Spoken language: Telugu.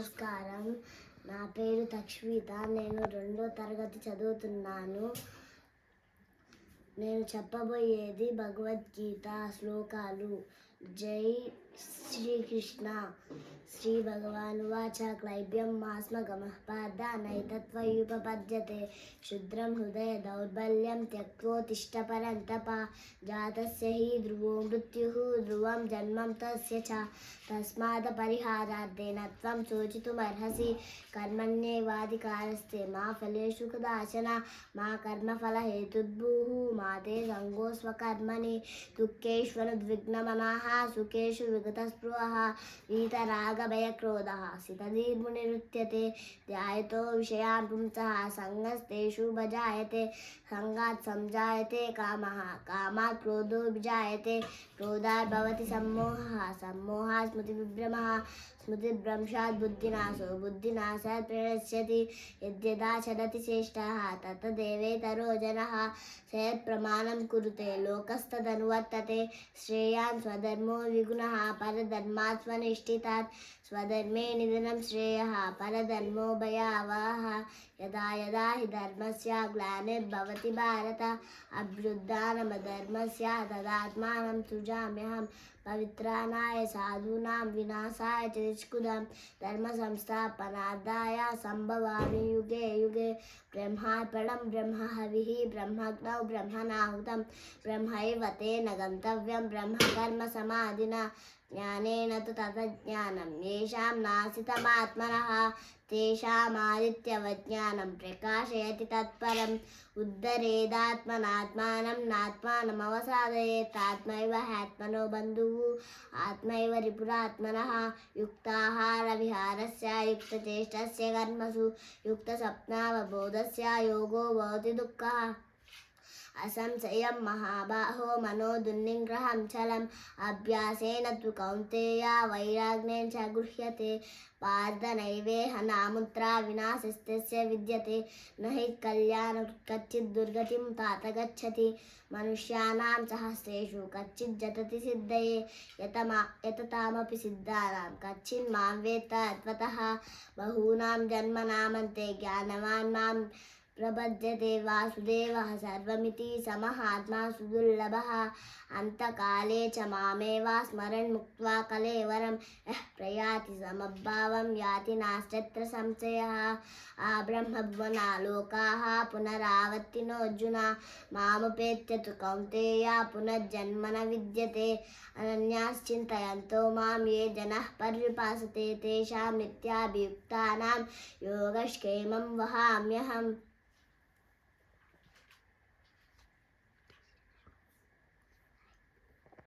నమస్కారం. నా పేరు తక్ష్మిత. నేను రెండో తరగతి చదువుతున్నాను. నేను చెప్పబోయేది భగవద్గీత శ్లోకాలు. జై श्रीकृष्ण श्रीभगवानुवाच क्लैब्यं मास्मगमः पादानैतत्त्वयुपपद्यते क्षुद्रं हृदय दौर्बल्यम दौर्बल्यं त्यक्त्वोत्तिष्ठपरन्तपा जात हि ध्रुवो मृत्यु ध्रुव जन्म तस्य च। तस्मादपरिहारार्थेन त्वं शोचितुमर्हसि कर्मण्येवाधिकारस्ते मा फलेषु कदाचन। मा कर्मफलहेतुद्भुः, मा ते सङ्गो स्वकर्मणि दुःखेष्वनुद्विग्नमनाः, सुखेषु मृगतस्पृहः क्रोध क्रोधः सितधीर्मुनिरुच्यते ध्यायतो विषयान् पुंसः सङ्गस्तेषु भजायते, सङ्गात् सञ्जायते कामः, कामात् क्रोधो विजायते। क्रोधात् भवति सम्मोहः, सम्मोहात् स्मृतिविभ्रमः स्मृतिभ्रंशात् बुद्धिनाशो बुद्धिनाशात् प्रणश्यति यद्यदा चलति चेष्टः तत्तदेवेतरो जनः प्रमाणं कुरुते लोकस्तदनुवर्तते श्रेयान् स्वधर्मो विगुणः परधर्मात् स्वनिष्ठितात् स्वधर्मे निधनं श्रेयः परधर्मो भयावहः यदा यदा हि धर्मस्य ग्लानिर्भवति भारत, अभ्युत्थानमधर्मस्य तदात्मानं सृजाम्यहं पवित्राणाय साधूनां विनाशाय च निष्कुदं धर्मसंस्थापनार्थाय सम्भवामि युगे युगे। ब्रह्मार्पणं ब्रह्म हविः ब्रह्मग्नौ ब्रह्मणाहुतं ब्रह्मैव तेन गन्तव्यं ब्रह्मकर्मसमाधिना। ज्ञानेन तु ततज्ञानं येषां नासितमात्मनः तेषामादित्यवज्ञानं प्रकाशयति तत्परम् उद्धरेदात्मनात्मानं नात्मानमवसादयेत् आत्मैव ह्यात्मनो बन्धुः आत्मैव रिपुरात्मनः युक्ताहारविहारस्य युक्तचेष्टस्य कर्मसु युक्तस्वप्नावबोधस्य योगो भवति दुःखः అసంశయం మహాబాహో మనో దుర్నిగ్రహం చలం. అభ్యాసేన తు కౌంతేయ వైరాగ్నేన చ గృహ్యతే. పార్థనైవేహ నాముత్రా వినాశస్తస్య విద్యతే. నహి కళ్యాణ కచ్చిద్ దుర్గతిం తాత గచ్చతి. మనుష్యానాం సహస్రేషు కచ్చిద్ జతతి సిద్ధయే. యతమా యతతామపి సిద్ధానాం కచ్చిన్ మాం వేత్త అత్వత బహూనాం జన్మనామంతే జ్ఞానవాన్ మాం ప్రపద్యతే వాసుదేవ సర్వమితి సమహాత్మా సుదుర్లభ అంతకాలే చ మామేవా స్మరణ్ ముక్వా కలేవరం ప్రయాతి సమభావం యాతి నాశ్చత్ర సంశయ ఆ బ్రహ్మభ్వనా లోకా పునరావర్తినోర్జున మాముపేత్యతు కౌంతేయ పునర్జన్మన విద్యతే అనన్యాశ్చింతయంతో మాం ఏ జన పర్యుపాసతే తేషాం నిత్యాభియుక్తానాం యోగక్షేమం వహామ్యహం